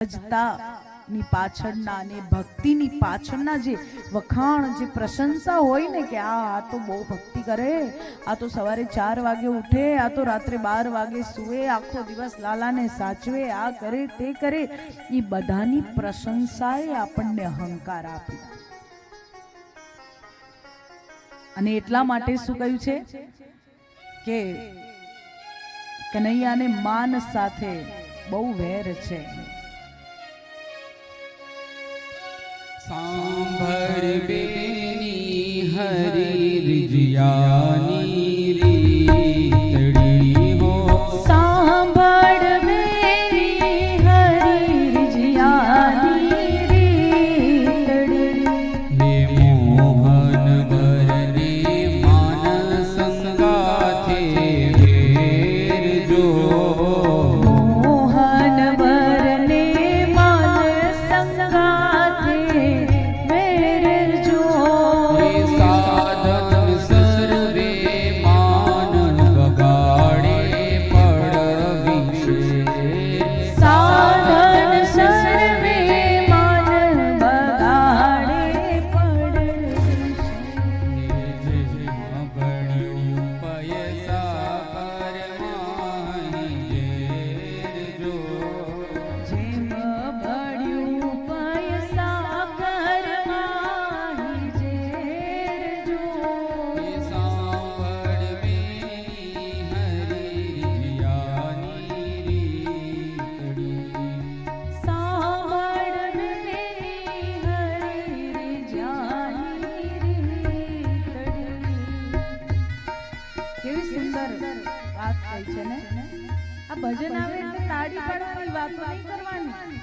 સહજતાની પાછળના અને ભક્તિની પાછળના જે વખાણ, જે પ્રશંસા હોય ને કે આ તો બહુ ભક્તિ કરે, આ તો સવારે ચાર વાગે ઉઠે, આ તો રાત્રે બાર વાગે સુવે, આખો દિવસ લાલાને સાચવે, આ કરે, તે કરે, એ બધાની પ્રશંસાએ આપણને અહંકાર આપી અને એટલા માટે શું કહ્યું છે? કે કનૈયાને માન સાથે બહુ વેર છે. સાંભળ બેની હરી રિજિયાની રીતડી હો સાંભળ મેરી હરી રિજિયાની રીતડી. હે મોહન વરને માન સંગાથે વેર જો કહી છે ને? આ ભજન આવે એટલે તાળી પાડવાની વાતો નહીં કરવાની.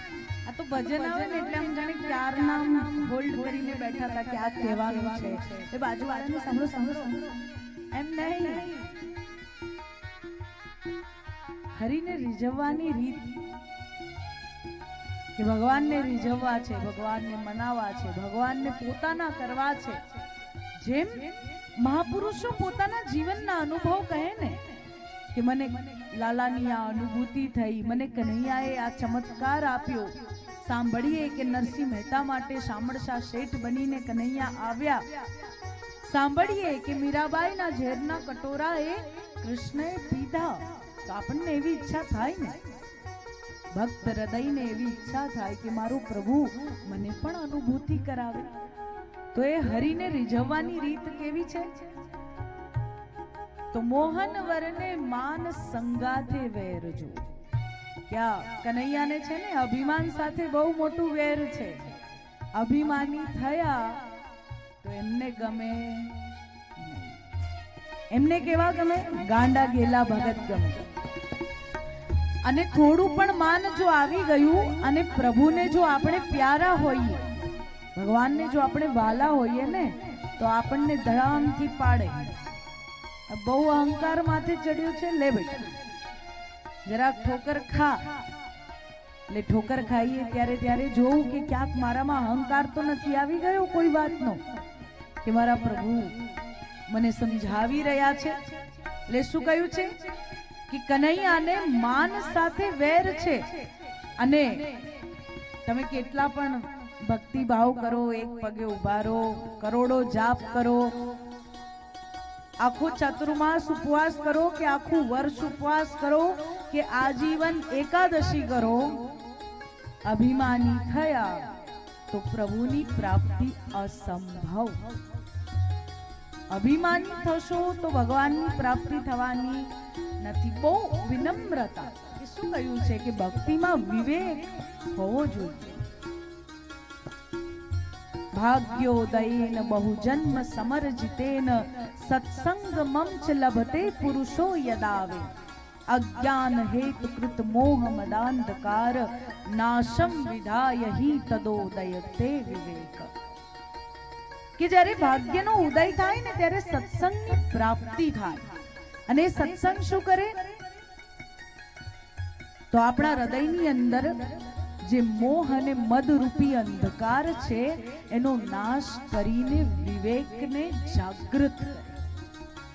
આ તો ભજન આવે ને એટલે આમ જાણે ક્યાર નામ હોલ્ડ કરીને બેઠા હતા કે કહેવાનું છે. એ બાજુ બાજુ સાંભળો સાંભળો. એમ નહીં. હરીને રીઝવવાની રીત કે ભગવાનને રીઝવવા છે, ભગવાનને મનાવવા છે, ભગવાનને પોતાના કરવા છે. જેમ મહાપુરુષો પોતાના જીવનના અનુભવ કહે ને કે મને લાલાની આ અનુભૂતિ થઈ, મને કન્હૈયાએ આ ચમત્કાર આપ્યો. સાંભળીએ કે નરસિંહ મહેતા માટે શામળશા શેઠ બનીને કન્હૈયા આવ્યા. સાંભળીએ કે મીરાબાઈના ઝેરના કટોરા એ કૃષ્ણએ પીધા. તો આપણને એવી ઈચ્છા થાય ને? ભક્ત હૃદયને એવી ઈચ્છા થાય કે મારો પ્રભુ મને પણ અનુભૂતિ કરાવે. તો એ હરીને રીઝવવાની રીત કેવી છે? તો મોહન વરને માન સંગાથે વેરજો ક્યાં કનૈયાને છે ને અભિમાન સાથે બહુ મોટું વેર છે. અભિમાની થયા તો એમને ગમે એમને કેવા ગમે? ગાંડા ગેલા ભગત ગમે. અને થોડું પણ માન જો આવી ગયું અને પ્રભુને જો આપણે પ્યારા હોઈએ, ભગવાનને જો આપણે વાલા હોઈએ ને, તો આપણને ધડામથી પાડે. બહુ અહંકાર માથે ચડ્યું છે. લે બેટા, જરાક ઠોકર ખા. એટલે ઠોકર ખાઈએ ત્યારે ત્યારે જોવું કે ક્યાંક મારામાં અહંકાર તો નથી. આવી ગયો કોઈ વાતનો? કે મારા પ્રભુ મને સમજાવી રહ્યા છે? એટલે શું કહ્યું છે? કે કનૈયાને માન સાથે વેર છે. અને તમે કેટલા પણ ભક્તિ ભાવ કરો, એક પગે ઉભારો કરોડો જાપ કરો આખો ચતુર્માસ ઉપવાસ કરો કે આખું વર્ષ ઉપવાસ કરો કે આજીવન એકાદશી કરો? અભિમાની થયા તો પ્રભુની પ્રાપ્તિ અસંભવ. અભિમાની થશો તો ભગવાનની પ્રાપ્તિ થવાની નથી. બહુ વિનમ્રતા. શું કહ્યું છે કે ભક્તિમાં વિવેક હોવો જોઈએ? ભાગ્યોદયેન બહુજન્મ સમર્જિતેન સત્સંગમં લભતે પુરુષો યદાવે અજ્ઞાન હેતુ કૃત મોહ મદાંધકાર નાશમ વિધાય હિ તદોદય વિવેક કે જ્યારે ભાગ્યનો ઉદય થાય ને ત્યારે સત્સંગની પ્રાપ્તિ થાય અને સત્સંગ શું કરે તો આપણા હૃદયની અંદર જે મોહ અને મદરૂપી અંધકાર છે એનો નાશ કરીને વિવેકને જાગૃત કરે